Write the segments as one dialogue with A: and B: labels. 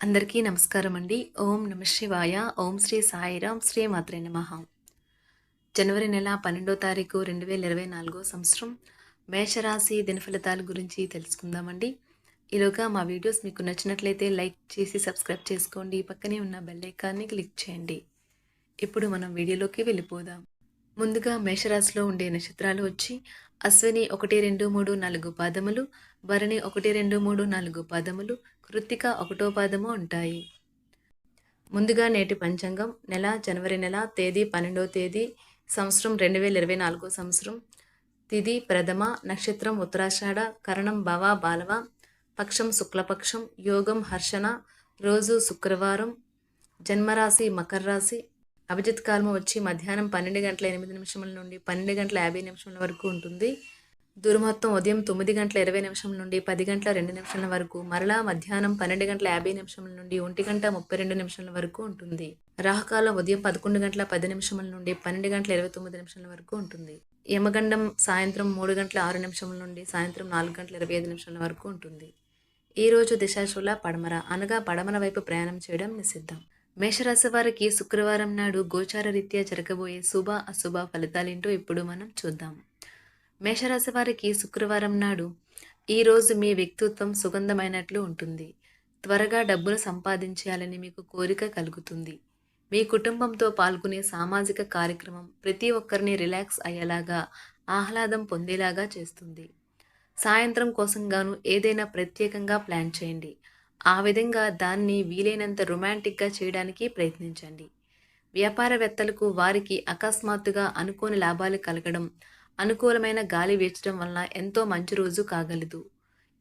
A: అందరికీ నమస్కారం అండి. ఓం నమ శివాయ. ఓం శ్రీ సాయిరాం శ్రీ మాత్రే నమ. జనవరి నెల పన్నెండో తారీఖు రెండు వేల ఇరవై నాలుగో సంవత్సరం. మేషరాశి దినఫలితాల గురించి తెలుసుకుందామండి. ఈలోగా మా వీడియోస్ మీకు నచ్చినట్లయితే లైక్ చేసి సబ్స్క్రైబ్ చేసుకోండి. పక్కనే ఉన్న బెల్ ఐకాన్ని క్లిక్ చేయండి. ఇప్పుడు మనం వీడియోలోకి వెళ్ళిపోదాం. ముందుగా మేషరాశిలో ఉండే నక్షత్రాలు వచ్చి అశ్విని ఒకటి రెండు మూడు నాలుగు పాదములు భరణి ఒకటి రెండు మూడు నాలుగు పాదములు కృత్తిక ఒకటో పాదము ఉంటాయి. ముందుగా నేటి పంచాంగం నెల జనవరి నెల తేదీ పన్నెండవ తేదీ సంవత్సరం రెండు వేల ఇరవై నాలుగో సంవత్సరం. తిది ప్రథమ నక్షత్రం ఉత్తరాషాఢ కరణం భవ బాలవ పక్షం శుక్లపక్షం యోగం హర్షణ రోజు శుక్రవారం జన్మరాశి మకర రాశి అభిజిత్ కాలము వచ్చి మధ్యాహ్నం పన్నెండు గంటల ఎనిమిది నిమిషముల నుండి పన్నెండు గంటల యాభై నిమిషముల వరకు ఉంటుంది. దుర్మొత్తం ఉదయం తొమ్మిది గంటల ఇరవై నిమిషం నుండి పది గంటల రెండు నిమిషాల వరకు మరలా మధ్యాహ్నం పన్నెండు గంటల యాభై నిమిషముల నుండి ఒంటి గంట ముప్పై రెండు నిమిషాల వరకు ఉంటుంది. రాహుకాలం ఉదయం పదకొండు గంటల పది నిమిషముల నుండి పన్నెండు గంటల ఇరవై తొమ్మిది నిమిషాల వరకు ఉంటుంది. యమగండం సాయంత్రం మూడు గంటల ఆరు నిమిషముల నుండి సాయంత్రం నాలుగు గంటల ఇరవై ఐదు నిమిషాల వరకు ఉంటుంది. ఈరోజు దిశాశుల దిశాశూల పడమర అనగా పడమర వైపు ప్రయాణం చేయడం నిషిద్ధం. మేషరాశి వారికి శుక్రవారం నాడు గోచార రీత్యా జరగబోయే శుభ అశుభ ఫలితాలేంటో ఇప్పుడు మనం చూద్దాం. మేషరాశి వారికి శుక్రవారం నాడు ఈరోజు మీ వ్యక్తిత్వం సుగంధమైనట్లు ఉంటుంది. త్వరగా డబ్బును సంపాదించాలని మీకు కోరిక కలుగుతుంది. మీ కుటుంబంతో పాల్గొనే సామాజిక కార్యక్రమం ప్రతి ఒక్కరిని రిలాక్స్ అయ్యేలాగా ఆహ్లాదం పొందేలాగా చేస్తుంది. సాయంత్రం కోసం గాను ఏదైనా ప్రత్యేకంగా ప్లాన్ చేయండి. ఆ విధంగా దాన్ని వీలైనంత రొమాంటిక్గా చేయడానికి ప్రయత్నించండి. వ్యాపారవేత్తలకు వారికి అకస్మాత్తుగా అనుకోని లాభాలు కలగడం అనుకూలమైన గాలి వేచడం వలన ఎంతో మంచి రోజు కాగలదు.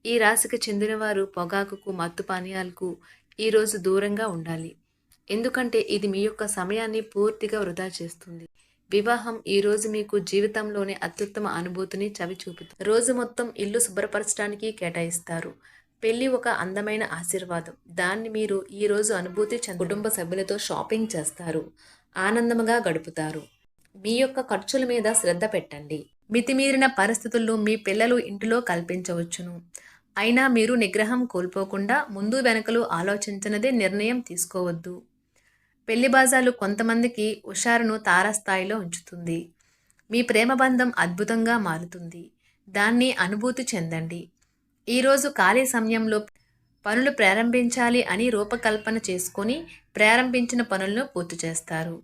A: ఈ రాశికి చెందినవారు పొగాకుకు మత్తు పానీయాలకు ఈరోజు దూరంగా ఉండాలి. ఎందుకంటే ఇది మీ యొక్క సమయాన్ని పూర్తిగా వృధా చేస్తుంది. వివాహం ఈ రోజు మీకు జీవితంలోని అత్యుత్తమ అనుభూతిని చవి చూపుతుంది రోజు మొత్తం ఇల్లు శుభ్రపరచడానికి కేటాయిస్తారు. పెళ్ళి ఒక అందమైన ఆశీర్వాదం. దాన్ని మీరు ఈరోజు అనుభూతి చెంద కుటుంబ సభ్యులతో షాపింగ్ చేస్తారు. ఆనందముగా గడుపుతారు. మీ యొక్క ఖర్చుల మీద శ్రద్ధ పెట్టండి. మితిమీరిన పరిస్థితుల్లో మీ పిల్లలు ఇంటిలో కల్పించవచ్చును. అయినా మీరు నిగ్రహం కోల్పోకుండా ముందు వెనకలు ఆలోచించినదే నిర్ణయం తీసుకోవద్దు. పెళ్ళి బాజాలు కొంతమందికి హుషారును తారస్థాయిలో ఉంచుతుంది. మీ ప్రేమ బంధం అద్భుతంగా మారుతుంది. దాన్ని అనుభూతి చెందండి. ఈరోజు ఖాళీ సమయంలో పనులు ప్రారంభించాలి అని రూపకల్పన చేసుకొని ప్రారంభించిన పనులను పూర్తి చేస్తారు.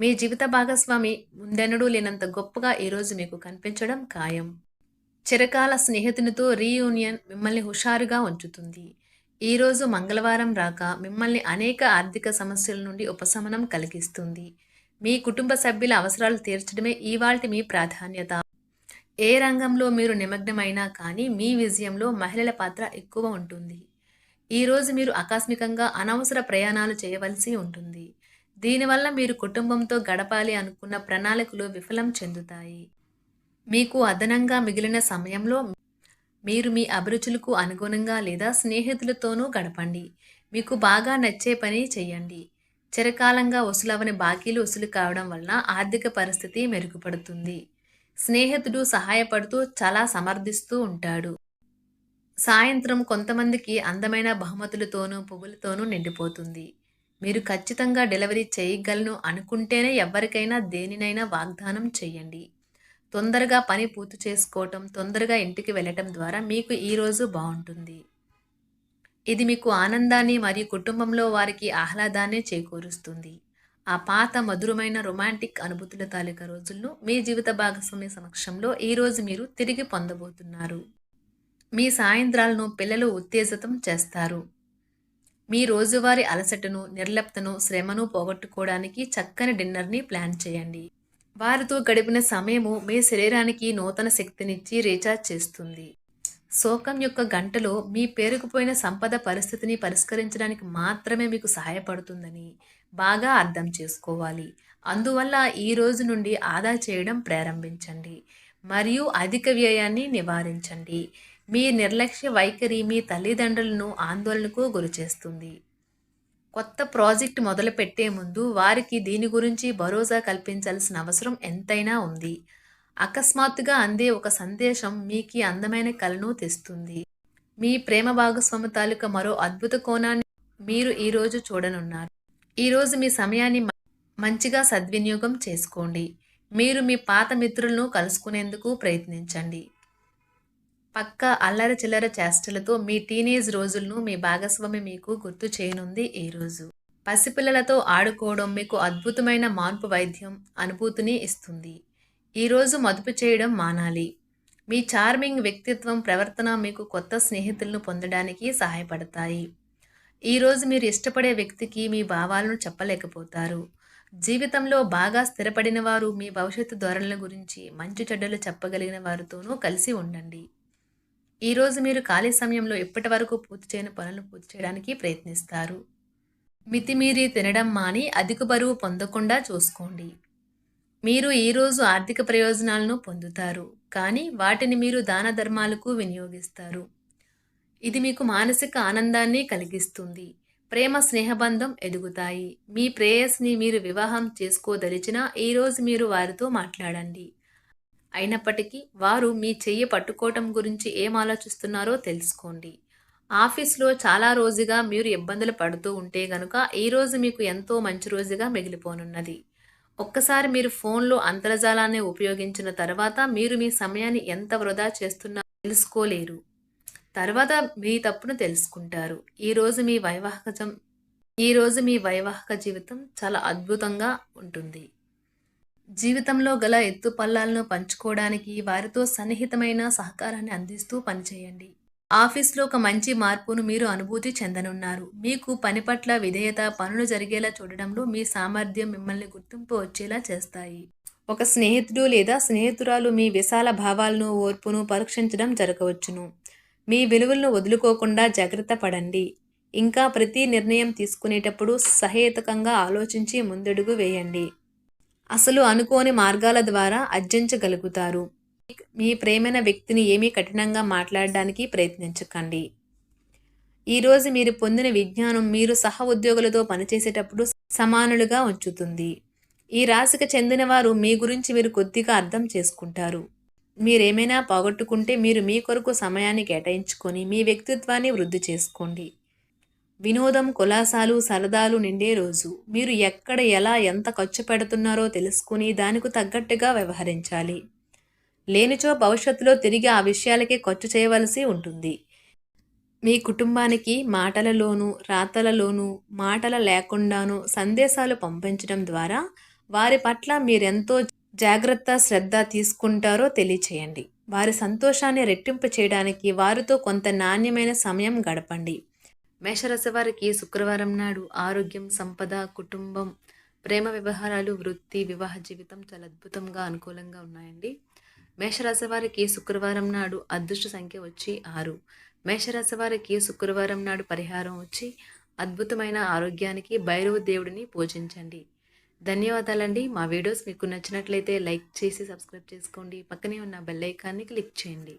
A: మీ జీవిత భాగస్వామి ముందెన్నడూ లేనంత గొప్పగా ఈరోజు మీకు కనిపించడం ఖాయం. చిరకాల స్నేహితునితో రీయూనియన్ మిమ్మల్ని హుషారుగా ఉంచుతుంది. ఈరోజు మంగళవారం రాక మిమ్మల్ని అనేక ఆర్థిక సమస్యల నుండి ఉపశమనం కలిగిస్తుంది. మీ కుటుంబ సభ్యుల అవసరాలు తీర్చడమే ఇవాల్టి మీ ప్రాధాన్యత. ఏ రంగంలో మీరు నిమగ్నమైనా కానీ మీ విజయంలో మహిళల పాత్ర ఎక్కువ ఉంటుంది. ఈరోజు మీరు ఆకస్మికంగా అనవసర ప్రయాణాలు చేయవలసి ఉంటుంది. దీనివల్ల మీరు కుటుంబంతో గడపాలి అనుకున్న ప్రణాళికలు విఫలం చెందుతాయి. మీకు అదనంగా మిగిలిన సమయంలో మీరు మీ అభిరుచులకు అనుగుణంగా లేదా స్నేహితులతోనూ గడపండి. మీకు బాగా నచ్చే పని చేయండి చిరకాలంగా వసూలవని బాకీలు వసూలు కావడం వలన ఆర్థిక పరిస్థితి మెరుగుపడుతుంది. స్నేహితుడు సహాయపడుతూ చాలా సమర్థిస్తూ ఉంటాడు. సాయంత్రం కొంతమందికి అందమైన బహుమతులతోనూ పువ్వులతోనూ నిండిపోతుంది. మీరు ఖచ్చితంగా డెలివరీ చేయగలను అనుకుంటేనే ఎవరికైనా దేనినైనా వాగ్దానం చేయండి. తొందరగా పని పూర్తి చేసుకోవటం తొందరగా ఇంటికి వెళ్ళటం ద్వారా మీకు ఈరోజు బాగుంటుంది. ఇది మీకు ఆనందాన్ని మరియు కుటుంబంలో వారికి ఆహ్లాదాన్ని చేకూరుస్తుంది. ఆ పాత మధురమైన రొమాంటిక్ అనుభూతుల తాలూకా రోజులను మీ జీవిత భాగస్వామి సమక్షంలో ఈరోజు మీరు తిరిగి పొందబోతున్నారు. మీ సాయంత్రాలను పిల్లలు ఉత్తేజితం చేస్తారు. మీ రోజువారీ అలసటను నిర్లప్తను శ్రమను పోగొట్టుకోవడానికి చక్కని డిన్నర్ని ప్లాన్ చేయండి. వారితో గడిపిన సమయము మీ శరీరానికి నూతన శక్తినిచ్చి రీఛార్జ్ చేస్తుంది. శోకం యొక్క గంటలో మీ పేరుకుపోయిన సంపద పరిస్థితిని పరిష్కరించడానికి మాత్రమే మీకు సహాయపడుతుందని బాగా అర్థం చేసుకోవాలి. అందువల్ల ఈ రోజు నుండి ఆదా చేయడం ప్రారంభించండి. మరియు అధిక వ్యయాన్ని నివారించండి. మీ నిర్లక్ష్య వైఖరి మీ తల్లిదండ్రులను ఆందోళనకు గురిచేస్తుంది కొత్త ప్రాజెక్ట్ మొదలుపెట్టే ముందు వారికి దీని గురించి భరోసా కల్పించాల్సిన అవసరం ఎంతైనా ఉంది. అకస్మాత్తుగా అందే ఒక సందేశం మీకు అందమైన కలను తెస్తుంది. మీ ప్రేమ భాగస్వామి తాలూకా మరో అద్భుత కోణాన్ని మీరు ఈరోజు చూడనున్నారు. ఈరోజు మీ సమయాన్ని మంచిగా సద్వినియోగం చేసుకోండి. మీరు మీ పాత మిత్రులను కలుసుకునేందుకు ప్రయత్నించండి. పక్క అల్లరి చిల్లర చేష్టలతో మీ టీనేజ్ రోజులను మీ భాగస్వామి మీకు గుర్తు చేయనుంది ఈ రోజు. పసిపిల్లలతో ఆడుకోవడం మీకు అద్భుతమైన మార్పు వైద్యం అనుభూతిని ఇస్తుంది. ఈరోజు మదుపు చేయడం మానాలి. మీ చార్మింగ్ వ్యక్తిత్వం ప్రవర్తన మీకు కొత్త స్నేహితులను పొందడానికి సహాయపడతాయి. ఈరోజు మీరు ఇష్టపడే వ్యక్తికి మీ భావాలను చెప్పలేకపోతారు. జీవితంలో బాగా స్థిరపడిన వారు మీ భవిష్యత్తు ధోరణుల గురించి మంచి చెడ్డలు చెప్పగలిగిన వారితోనూ కలిసి ఉండండి. ఈరోజు మీరు ఖాళీ సమయంలో ఇప్పటి వరకు పూర్తి చేయని పనులు పూర్తి చేయడానికి ప్రయత్నిస్తారు. మితిమీరి తినడం మాని అధిక బరువు పొందకుండా చూసుకోండి. మీరు ఈరోజు ఆర్థిక ప్రయోజనాలను పొందుతారు కానీ వాటిని మీరు దాన ధర్మాలకు వినియోగిస్తారు. ఇది మీకు మానసిక ఆనందాన్ని కలిగిస్తుంది. ప్రేమ స్నేహబంధం ఎదుగుతాయి. మీ ప్రేయస్ని మీరు వివాహం చేసుకోదలిచినా ఈరోజు మీరు వారితో మాట్లాడండి. అయినప్పటికీ వారు మీ చెయ్యి పట్టుకోవటం గురించి ఏం ఆలోచిస్తున్నారో తెలుసుకోండి. ఆఫీస్లో చాలా రోజుగా మీరు ఇబ్బందులు పడుతూ ఉంటే గనుక ఈరోజు మీకు ఎంతో మంచి రోజుగా మిగిలిపోనున్నది. ఒక్కసారి మీరు ఫోన్లో అంతర్జాలాన్ని ఉపయోగించిన తర్వాత మీరు మీ సమయాన్ని ఎంత వృధా చేస్తున్నారో తెలుసుకోలేరు. తర్వాత మీ తప్పును తెలుసుకుంటారు. ఈరోజు మీ వైవాహికజం ఈరోజు మీ వైవాహిక జీవితం చాలా అద్భుతంగా ఉంటుంది. జీవితంలో గల ఎత్తు పల్లాలను పంచుకోవడానికి వారితో సన్నిహితమైన సహకారాన్ని అందిస్తూ పనిచేయండి. ఆఫీస్లో ఒక మంచి మార్పును మీరు అనుభూతి చెందనున్నారు. మీకు పని పట్ల విధేయత పనులు జరిగేలా చూడడంలో మీ సామర్థ్యం మిమ్మల్ని గుర్తింపు వచ్చేలా చేస్తాయి. ఒక స్నేహితుడు లేదా స్నేహితురాలు మీ విశాల భావాలను ఓర్పును పరీక్షించడం జరగవచ్చును. మీ విలువలను వదులుకోకుండా జాగ్రత్త పడండి. ఇంకా ప్రతి నిర్ణయం తీసుకునేటప్పుడు సహేతుకంగా ఆలోచించి ముందడుగు వేయండి. అసలు అనుకోని మార్గాల ద్వారా అర్జించగలుగుతారు. మీ ప్రేమైన వ్యక్తిని ఏమీ కఠినంగా మాట్లాడడానికి ప్రయత్నించకండి. ఈరోజు మీరు పొందిన విజ్ఞానం మీరు సహ ఉద్యోగులతో పనిచేసేటప్పుడు సమానులుగా ఉంచుతుంది. ఈ రాశికి చెందిన వారు మీ గురించి మీరు కొద్దిగా అర్థం చేసుకుంటారు. మీరేమైనా పోగొట్టుకుంటే మీరు మీ కొరకు సమయాన్ని కేటాయించుకొని మీ వ్యక్తిత్వాన్ని వృద్ధి చేసుకోండి. వినోదం కులాసాలు సరదాలు నిండే రోజు. మీరు ఎక్కడ ఎలా ఎంత ఖర్చు పెడుతున్నారో తెలుసుకుని దానికి తగ్గట్టుగా వ్యవహరించాలి. లేనిచో భవిష్యత్తులో తిరిగి ఆ విషయాలకే ఖర్చు చేయవలసి ఉంటుంది. మీ కుటుంబానికి మాటలలోనూ రాతలలోనూ మాటల లేకుండానూ సందేశాలు పంపించడం ద్వారా వారి పట్ల మీరెంతో జాగ్రత్త శ్రద్ధ తీసుకుంటారో తెలియచేయండి. వారి సంతోషాన్ని రెట్టింపు చేయడానికి వారితో కొంత నాణ్యమైన సమయం గడపండి. మేషరాశి వారికి శుక్రవారం నాడు ఆరోగ్యం సంపద కుటుంబం ప్రేమ వ్యవహారాలు వృత్తి వివాహ జీవితం చాలా అద్భుతంగా అనుకూలంగా ఉన్నాయండి. మేషరాశి వారికి శుక్రవారం నాడు అదృష్ట సంఖ్య వచ్చి ఆరు. మేషరాశి వారికి శుక్రవారం నాడు పరిహారం వచ్చి అద్భుతమైన ఆరోగ్యానికి భైరవ దేవుడిని పూజించండి. ధన్యవాదాలండి. మా వీడియోస్ మీకు నచ్చినట్లయితే లైక్ చేసి సబ్స్క్రైబ్ చేసుకోండి. పక్కనే ఉన్న బెల్ ఐకాన్ని క్లిక్ చేయండి.